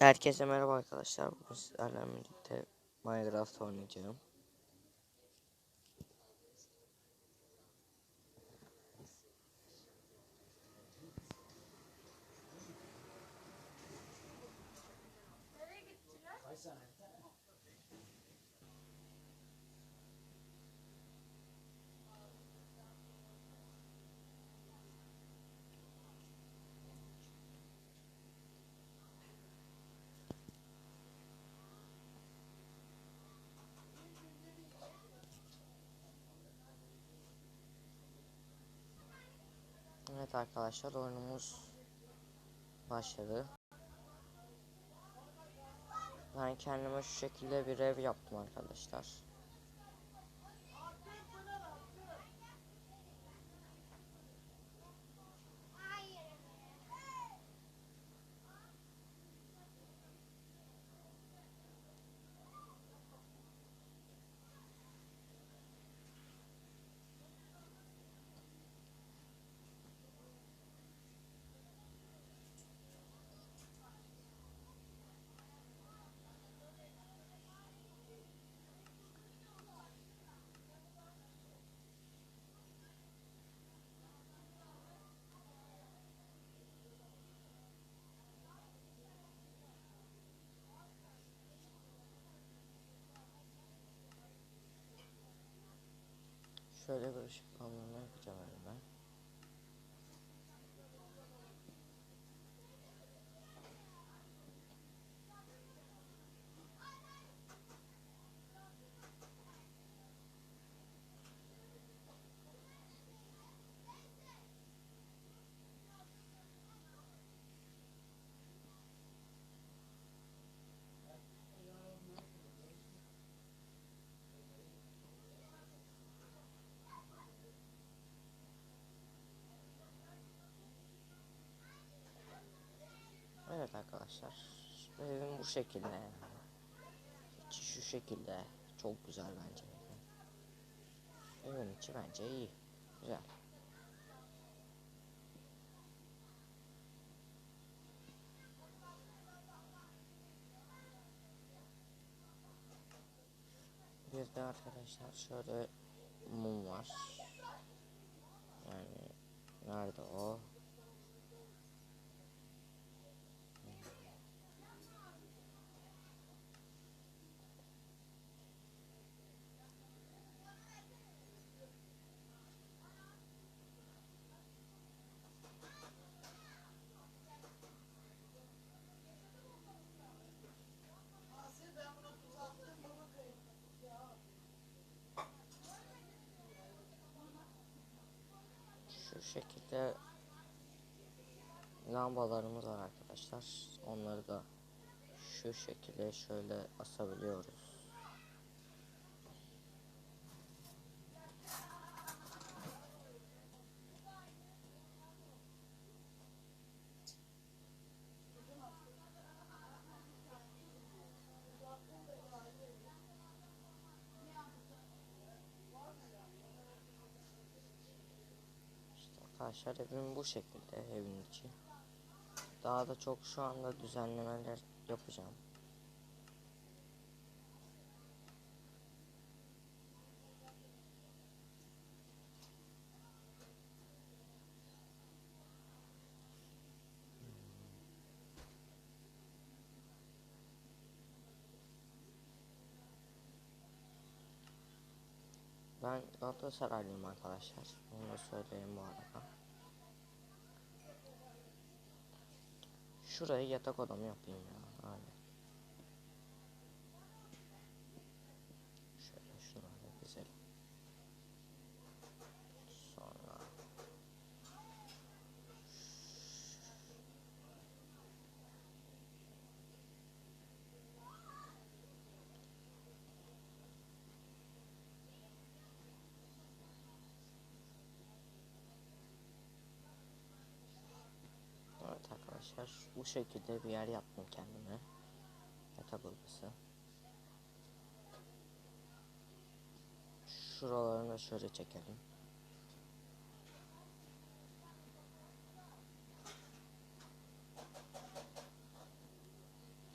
Herkese merhaba arkadaşlar. Bugün sizlerle birlikte Minecraft oynayacağım. Evet arkadaşlar oyunumuz başladı. Ben kendime şu şekilde bir ev yaptım arkadaşlar. Şöyle bir ışıklandırma yapacağım elime. Evet arkadaşlar. Evim bu şekilde. İçi şu şekilde. Çok güzel bence. Evin içi bence iyi. Güzel. Bir de arkadaşlar şöyle mum var. Yani nerede o? Şu şekilde lambalarımız var arkadaşlar. Onları da şu şekilde şöyle asabiliyoruz. Arkadaşlar evim bu şekilde evin içi. Daha da çok şu anda düzenlemeler yapacağım. Ben Galatasaraylıyım arkadaşlar. Onu da söyleyeyim bu arada. Şurayı yatak odamı yapayım ya. Aynen. Arkadaşlar bu şekilde bir yer yaptım kendime. Yatak odası. Şuralarını şöyle çekelim.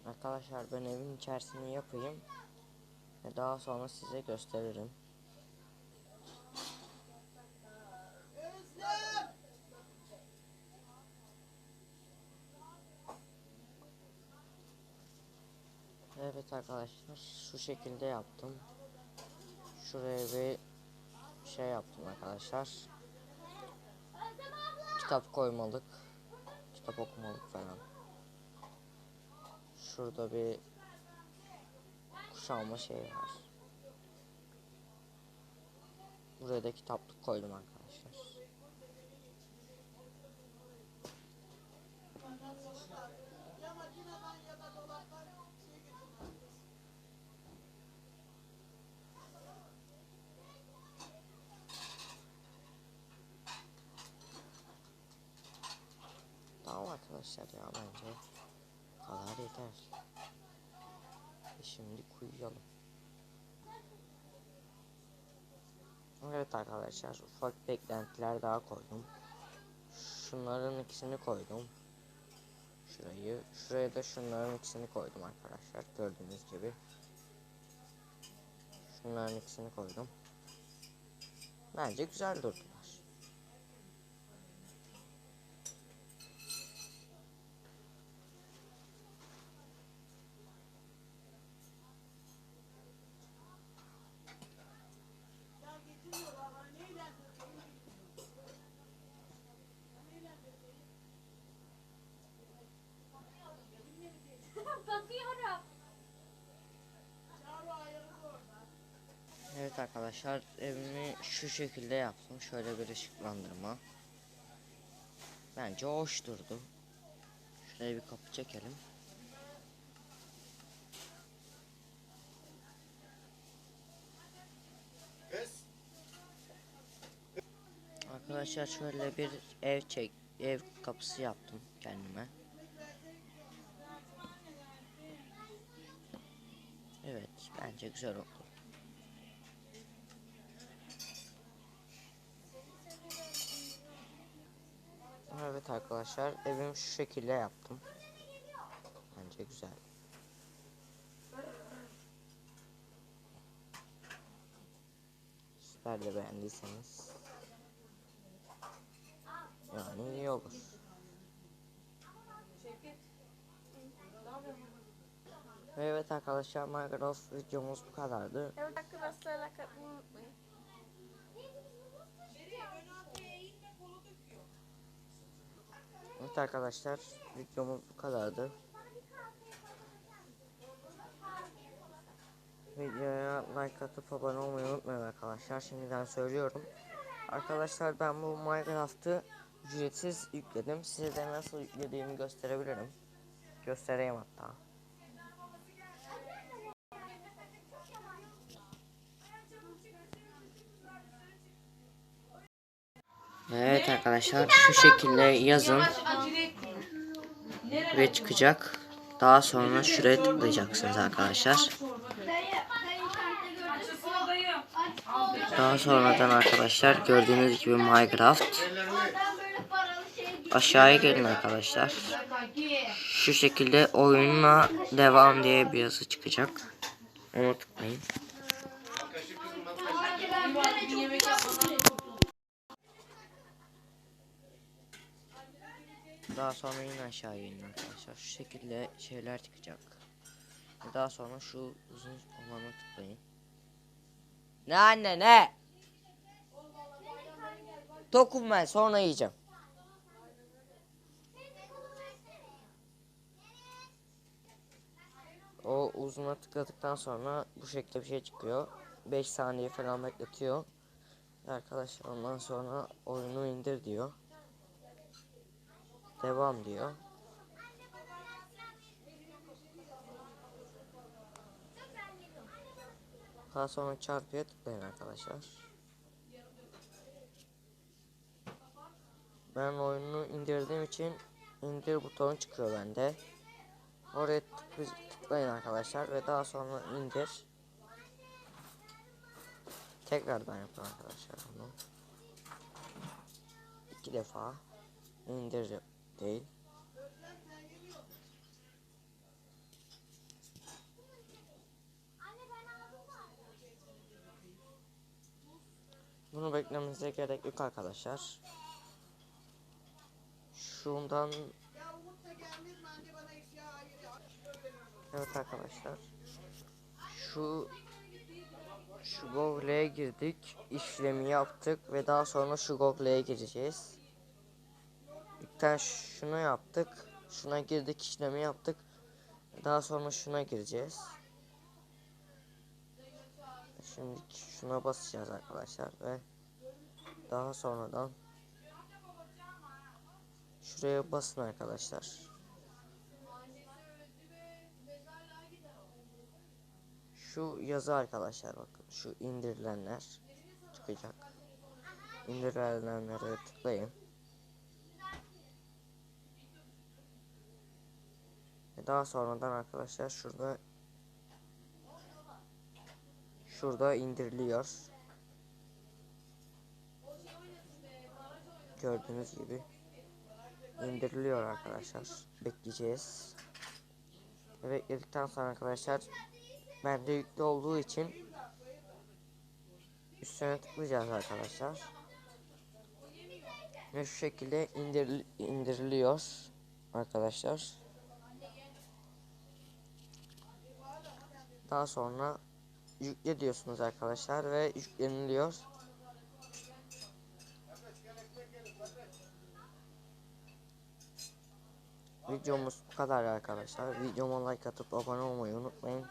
Arkadaşlar ben evin içerisini yapayım. Ve daha sonra size gösteririm. Evet arkadaşlar şu şekilde yaptım. Şuraya bir şey yaptım arkadaşlar. Kitap koymalık. Kitap okumalık falan. Şurada bir kuşanma şey var. Buraya da kitaplık koydum arkadaşlar. Tamam arkadaşlar ya bence kadar yeter. E Şimdi uyuyalım. Evet arkadaşlar ufak beklentiler daha koydum. Şunların ikisini koydum. Şurayı, şuraya da şunların ikisini koydum arkadaşlar. Gördüğünüz gibi. Şunların ikisini koydum. Bence güzel durdular. Bakıyorum. Evet arkadaşlar evimi şu şekilde yaptım. Şöyle bir ışıklandırma. Bence hoş durdu. Şuraya bir kapı çekelim. Arkadaşlar şöyle bir ev çek ev kapısı yaptım kendime. Evet bence güzel oldu. Evet arkadaşlar evimi şu şekilde yaptım. Bence güzel. Sizler de beğendiyseniz yani iyi olur. Evet arkadaşlar Minecraft videomuz bu kadardı. Evet arkadaşlar like atmayı unutmayın. Evet arkadaşlar videomuz bu kadardı. Videoya like atıp abone olmayı unutmayın arkadaşlar. Şimdiden söylüyorum. Arkadaşlar ben bu Minecraft'ı ücretsiz yükledim. Size de nasıl yüklediğimi gösterebilirim. Göstereyim hatta. Evet arkadaşlar şu şekilde yazın ve çıkacak. Daha sonra şuraya tıklayacaksınız arkadaşlar. Daha sonradan arkadaşlar gördüğünüz gibi Minecraft aşağıya gelin arkadaşlar. Şu şekilde oyununa devam diye bir yazı çıkacak. Onu tıklayın. Daha sonra yine aşağıya inin arkadaşlar. Şu şekilde şeyler çıkacak. Daha sonra şu uzun olanı tıklayın. Ne anne ne? Tokum ben sonra yiyeceğim. O uzuna tıkladıktan sonra bu şekilde bir şey çıkıyor. 5 saniye falan bekletiyor. Arkadaşlar ondan sonra oyunu indir diyor. Devam diyor. Daha sonra çarpıya tıklayın arkadaşlar. Ben oyunu indirdiğim için indir butonu çıkıyor bende. Oraya tıklayın arkadaşlar ve daha sonra indir. Tekrardan yapın arkadaşlar bunu. İki defa indir Değil. Bunu beklememize gerek yok arkadaşlar. Şundan Evet arkadaşlar. Şu şu Google'e girdik, işlemi yaptık ve daha sonra şu Google'e gireceğiz. İlkten şunu yaptık. Şuna girdik işlemi yaptık. Daha sonra şuna gireceğiz. Şimdi şuna basacağız arkadaşlar ve daha sonradan şuraya basın arkadaşlar. Şu yazı arkadaşlar bakın şu indirilenler çıkacak. İndirilenlere tıklayın. Daha sonradan arkadaşlar şurada şurada indiriliyor. Gördüğünüz gibi indiriliyor arkadaşlar. Bekleyeceğiz. Ve bekledikten sonra arkadaşlar bende yüklü olduğu için üstüne tıklayacağız arkadaşlar. Ve şu şekilde indiril indiriliyor arkadaşlar. Daha sonra yükle diyorsunuz arkadaşlar ve yükleniliyor. Videomuz bu kadar arkadaşlar. Videoma like atıp abone olmayı unutmayın.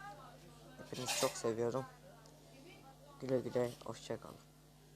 Hepinizi çok seviyorum. Güle güle hoşçakalın.